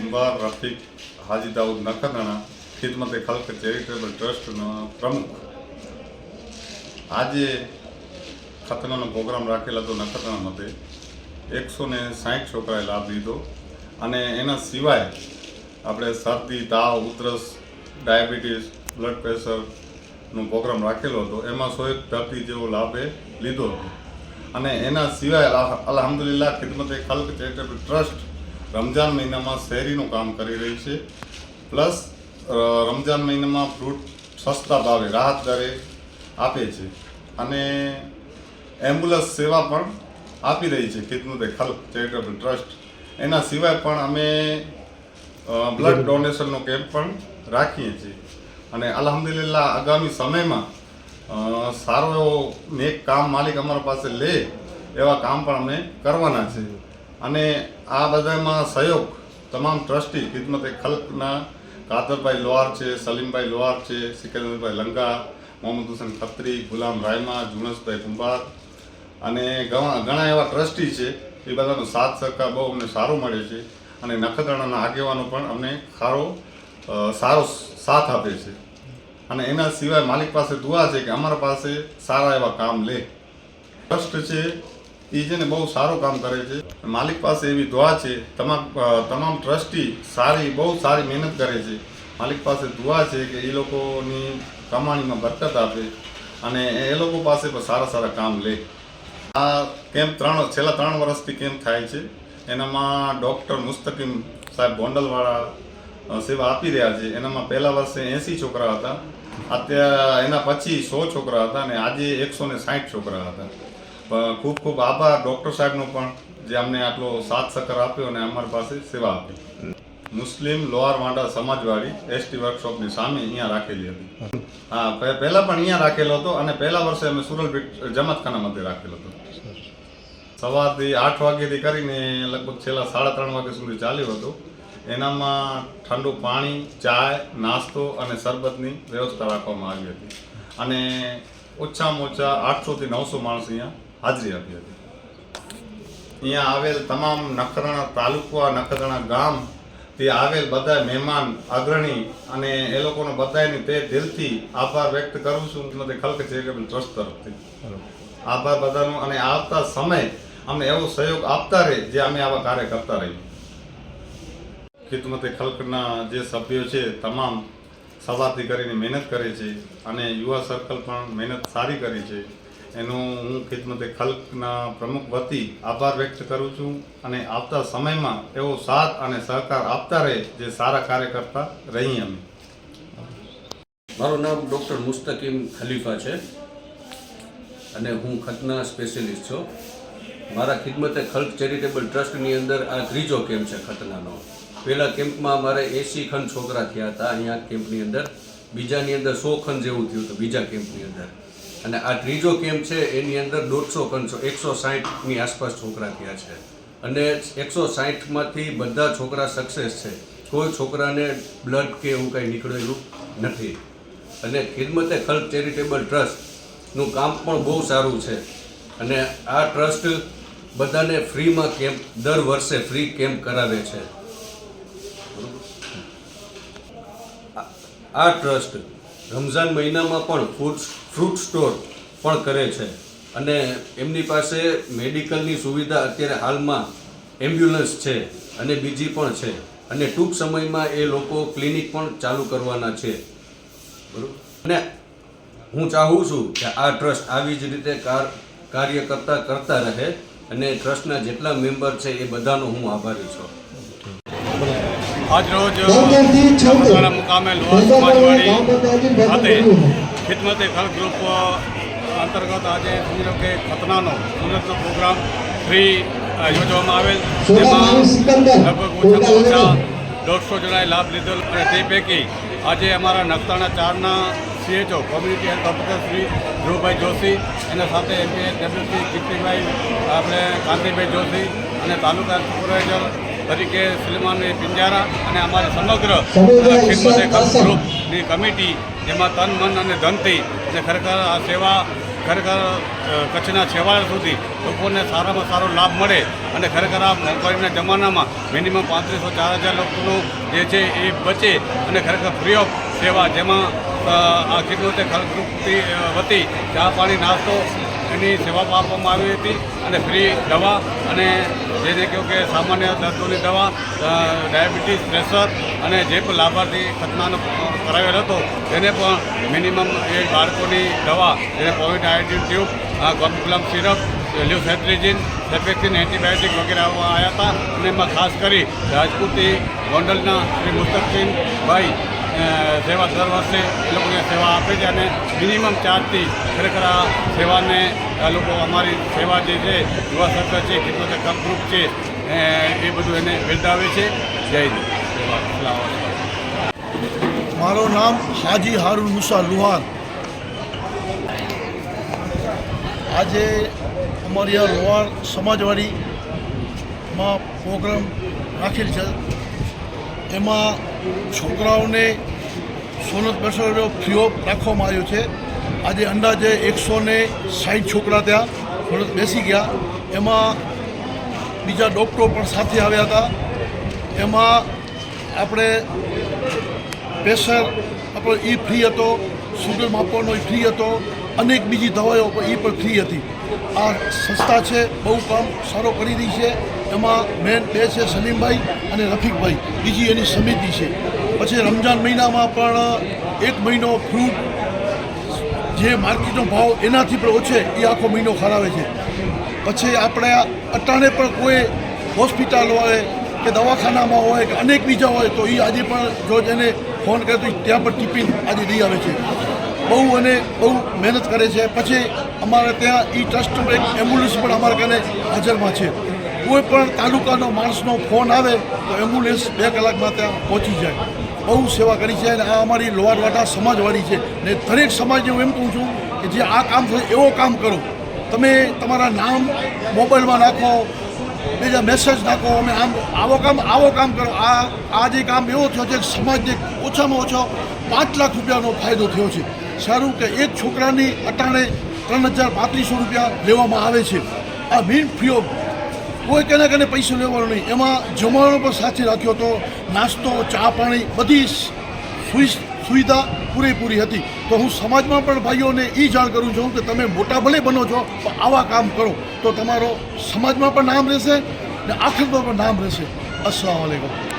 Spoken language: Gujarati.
કુંભાર રફીક, હાજી દાઉદ નખત્રાણા, ખિદમતે ખલ્ક ચેરિટેબલ ટ્રસ્ટનો પ્રમુખ. આજે ખતનાનો પ્રોગ્રામ રાખેલો હતો નખત્રાણા મતે. એકસો ને સાહીઠ છોકરાએ લાભ લીધો અને એના સિવાય આપણે શરદી, તાવ, ઉધરસ, ડાયાબિટીસ, બ્લડ પ્રેશરનો પ્રોગ્રામ રાખેલો હતો. એમાં સો એક દર્દી જેવો લાભે લીધો હતો. અને એના સિવાય અલહમદુલિલ્લાહ ખિદમતે ખલ્ક ચેરિટેબલ ટ્રસ્ટ રમજાન મહિનામાં શહેરીનું કામ કરી રહી છે. પ્લસ રમજાન મહિનામાં ફ્રૂટ સસ્તા ભાવે રાહત દરે આપે છે. અને એમ્બ્યુલન્સ સેવા પણ આપી રહી છે. Khidmate Khalq charitable trust. એના સિવાય પણ અમે બ્લડ ડોનેશનનો કેમ્પ પણ રાખીએ છીએ. અને અલ્હમ્દુલિલ્લાહ આગામી સમયમાં સારો એવો નેક કામ માલિક અમારા પાસે લે એવા કામ પણ અમે કરવાના છે અને આ બધામાં સહયોગ તમામ ટ્રસ્ટી, ખિદમતે ખલકના કાદરભાઈ લોહાર છે, સલીમભાઈ લોહાર છે, સિકંદરભાઈ લંગા, મોહમ્મદ હુસેન ખત્રી, ગુલામ રાયમા, જુનસભાઈ કુંભાર અને ઘણા ઘણા એવા ટ્રસ્ટી છે. એ બધાનો સાથ, સહકાર બહુ અમને સારો મળે છે અને નખત્રાણાના આગેવાનો પણ અમને સારો સારો સાથ આપે છે. અને એના સિવાય માલિક પાસે દુઆ છે કે અમારા પાસે સારા એવા કામ લે. ટ્રસ્ટ છે એ છે ને બહુ સારું કામ કરે છે. માલિક પાસે એવી દુઆ છે. તમામ તમામ ટ્રસ્ટી સારી, બહુ સારી મહેનત કરે છે. માલિક પાસે દુઆ છે કે એ લોકોની કમાણીમાં બરકત આપે અને એ લોકો પાસે પણ સારા સારા કામ લે. આ કેમ્પ ત્રણ, છેલ્લા ત્રણ વર્ષથી કેમ્પ થાય છે. એનામાં ડૉક્ટર મુસ્તકીમ સાહેબ ગોંડલવાળા સેવા આપી રહ્યા છે. એનામાં પહેલા વર્ષે એંસી છોકરા હતા. અત્યારે એના પછી સો છોકરા હતા અને આજે એકસો ને સાઠ છોકરા હતા. ખૂબ ખૂબ આભાર ડૉક્ટર સાહેબનો પણ, જે અમને આટલો સાથ સહકાર આપ્યો અને અમારી પાસે સેવા આપી. મુસ્લિમ લોહાર વાંડા સમાજવાડી એસટી વર્કશોપની સામે અહીંયા રાખેલી હતી. હા પહેલાં પણ અહીંયા રાખેલો હતો અને પહેલા વર્ષે અમે સુરલ જમાતખાના મધ્ય રાખેલો હતો. સવારથી આઠ વાગ્યાથી કરીને લગભગ છેલ્લા સાડા ત્રણ વાગ્યા સુધી ચાલ્યું હતું. એનામાં ઠંડુ પાણી, ચાય, નાસ્તો અને શરબતની વ્યવસ્થા રાખવામાં આવી હતી. અને ઓછામાં ઓછા આઠસોથી નવસો માણસ અહીંયા હાજરી આપી હતી. અહીંયા આવેલ તમામ નખત્રાણા તાલુકા નખત્રાણા ગામ, તે આવેલ બધા મહેમાન, અગ્રણી અને એ લોકોનો બધાની તે દિલથી આભાર વ્યક્ત કરું છું. તે ખલક ચેરિટેબલ ટ્રસ્ટ તરફથી આભાર બધાનો અને આવતા સમય અમને એવો સહયોગ આપતા રહે જે અમે આવા કાર્ય કરતા રહીએ. ખિદમતે ખલકના જે સભ્યો છે, તમામ સવારથી કરીને મહેનત કરે છે અને યુવા સર્કલ પણ મહેનત સારી કરી છે. એનું હું ખિદમતે ખલકના પ્રમુખ વતી આભાર વ્યક્ત કરું છું અને આવતા સમયમાં એવો સાથ અને સહકાર આપતા રહે જે સારા કાર્ય કરતા રહીએ અમે. મારું નામ ડૉક્ટર મુસ્તકીમ ખલીફા છે અને હું ખતના સ્પેશિયલિસ્ટ છું. મારા ખિદમતે ખલ્ક ચેરિટેબલ ટ્રસ્ટની અંદર આ ત્રીજો કેમ્પ છે ખતનાનો. પહેલા કેમ્પમાં મારે એસી ખંડ છોકરા થયા હતા. અહીંયા કેમ્પની અંદર બીજાની અંદર સો ખંડ જેવું થયું હતું, બીજા કેમ્પની અંદર. અને આ ત્રીજો કેમ્પ છે, એની અંદર દોઢસો પંચો, એકસો સાહીઠની આસપાસ છોકરા થયા છે. અને એકસો સાહીઠમાંથી બધા છોકરા સક્સેસ છે. કોઈ છોકરાને બ્લડ કે એવું કંઈ નીકળેલું નથી. અને ખિદમતે ખલ્ક ચેરિટેબલ ટ્રસ્ટનું કામ પણ બહુ સારું છે. અને આ ટ્રસ્ટ બધાને ફ્રીમાં કેમ્પ દર વર્ષે ફ્રી કેમ્પ કરાવે છે. આ ટ્રસ્ટ રમઝાન મહિનામાં પણ ફૂડ ફ્રૂટ સ્ટોર પણ કરે છે. અને એમની પાસે મેડિકલની સુવિધા અત્યારે હાલમાં એમ્બ્યુલન્સ છે અને બીજી પણ છે. અને ટૂંક સમયમાં એ લોકો ક્લિનિક પણ ચાલુ કરવાના છે. બરાબર? અને હું ચાહું છું કે આ ટ્રસ્ટ આવી જ રીતે કાર કાર્ય કરતા કરતા રહે અને ટ્રસ્ટના જેટલા મેમ્બર છે એ બધાનો હું આભારી છું. આજરોજ છોતેર. મુકામે લોહાર સમાજવાડી ખાતે ખિદમતે ખલ્ક ગ્રુપ અંતર્ગત આજે સમજી લો કે ખતનાનો સુરતનો પ્રોગ્રામ ફ્રી યોજવામાં આવેલ જેમાં લગભગ ઓછામાં ઓછા દોઢસો જણાએ લાભ લીધેલ અને તે પૈકી આજે અમારા નખતાણા ચારના CHO community health officer Shri Dhruvbhai Joshi એના સાથે એમપીએસ ડબ્લ્યુસી કીર્તિભાઈ આપણે કાંતિભાઈ જોશી અને તાલુકા સુપરવાઇઝર તરીકે સલમાન પિંજારા અને અમારી સમગ્ર ખિદમતે. ગ્રુપની કમિટી જેમાં તન મન અને ધનથી અને ખરેખર આ સેવા ખરેખર કચ્છના છેવાડા સુધી લોકોને સારામાં સારો લાભ મળે અને ખરેખર આ મોંઘવારીના જમાનામાં મિનિમમ પાંત્રીસો ચાર હજાર લોકોનું જે છે એ બચે અને ખરેખર ફ્રી ઓફ સેવા જેમાં આ ખેડૂતે ખલકૃતિ વતી ચા પાણી નાસ્તો એની સેવા આપવામાં આવી હતી અને ફ્રી દવા અને જેને કહ્યું કે સામાન્ય દર્દોની દવા ડાયાબિટીસ, પ્રેશર અને જે પણ લાભાર્થી ખતનાનો કરાવેલ હતો, તેને પણ મિનિમમ એ બાળકોની દવા, જેને કોવિડ આયોડિન ટ્યુબ કોમ્પ્યુલમ સિરપ લ્યુસેટ્રિજિન સેફેક્સિન એન્ટીબાયોટિક વગેરે આવ્યા હતા. અને એમાં ખાસ કરી રાજપૂતી ગોંડલના શ્રી મુસ્તકસિંહભાઈ સેવા દર વર્ષે એ લોકોને સેવા આપે છે અને મિનિમમ ચાર્જથી ખરેખર આ સેવાને આ લોકો અમારી સેવા જે છે, યુવા સર્કલ છે ખિદમત કપ ગ્રુપ છે, એ બધું એને બિરદાવે છે. જય હિન્દ. મારું નામ હાજી હારુન મુસા લુહાન. આજે અમારી આ લોહાર સમાજવાડીમાં પ્રોગ્રામ રાખેલ છે. એમાં છોકરાઓને સોનત બેસરો ફ્રી ઓફ રાખવામાં આવ્યો છે. આજે અંદાજે એકસો ને સાઠ છોકરા ત્યાં સોનત બેસી ગયા. એમાં બીજા ડૉક્ટરો પણ સાથે આવ્યા હતા. એમાં આપણે પ્રેશર, આપણો એ ફ્રી હતો સુગર માપવાનો એ ફ્રી હતો, અનેક બીજી દવાઓ એ પણ ફ્રી હતી. આ સંસ્થા છે, બહુ કામ સારો કરી રહી છે. એમાં મેન બે છે સલીમભાઈ અને રફીકભાઈ. બીજી એની સમિતિ છે. પછી રમજાન મહિનામાં પણ એક મહિનો ફ્રૂટ જે માર્કેટનો ભાવ એનાથી પણ ઓછે, એ આખો મહિનો ખરાવે છે. પછી આપણે અટાણે પણ કોઈ હોસ્પિટલ હોય કે દવાખાનામાં હોય કે અનેક બીજા હોય તો એ આજે પણ જો એને ફોન કરે તો ત્યાં પણ ટિફિન આજે લઈ આવે છે. બહુ અને બહુ મહેનત કરે છે. પછી અમારે ત્યાં એ ટ્રસ્ટ એક એમ્બ્યુલન્સ પણ અમારા કને હાજરમાં છે. કોઈ પણ તાલુકાનો માણસનો ફોન આવે તો એમ્બ્યુલન્સ બે કલાકમાં ત્યાં પહોંચી જાય. બહુ સેવા કરી છે અને આ અમારી લોહારવાટા સમાજવાળી છે. ને દરેક સમાજને હું એમ કહું છું કે જે આ કામ થયું એવો કામ કરો. તમે તમારા નામ મોબાઈલમાં નાખો, બીજા મેસેજ નાખો, અમે આમ આવો કામ આવો કામ કરો. આ આ જે કામ એવો થયો છે કે સમાજને ઓછામાં ઓછો પાંચ લાખ રૂપિયાનો ફાયદો થયો છે. સારું કે એક છોકરાની અટાણે ત્રણ હજાર પાંત્રીસો રૂપિયા લેવામાં આવે છે. આ મીન ફ્રી ઓફ કોઈ કેને કેને પૈસો લેવાનો નહીં. એમાં જમવાનો પણ સાથે રાખ્યો હતો. નાસ્તો, ચા પાણી બધી સુવિ- સુવિધા પૂરેપૂરી હતી. તો હું સમાજમાં પણ ભાઈઓને એ જાણ કરું છું કે તમે મોટા ભલે બનો છો, પણ આવા કામ કરો. તો તમારો સમાજમાં પણ નામ રહેશે ને આખરમાં પણ નામ રહેશે. અસલામ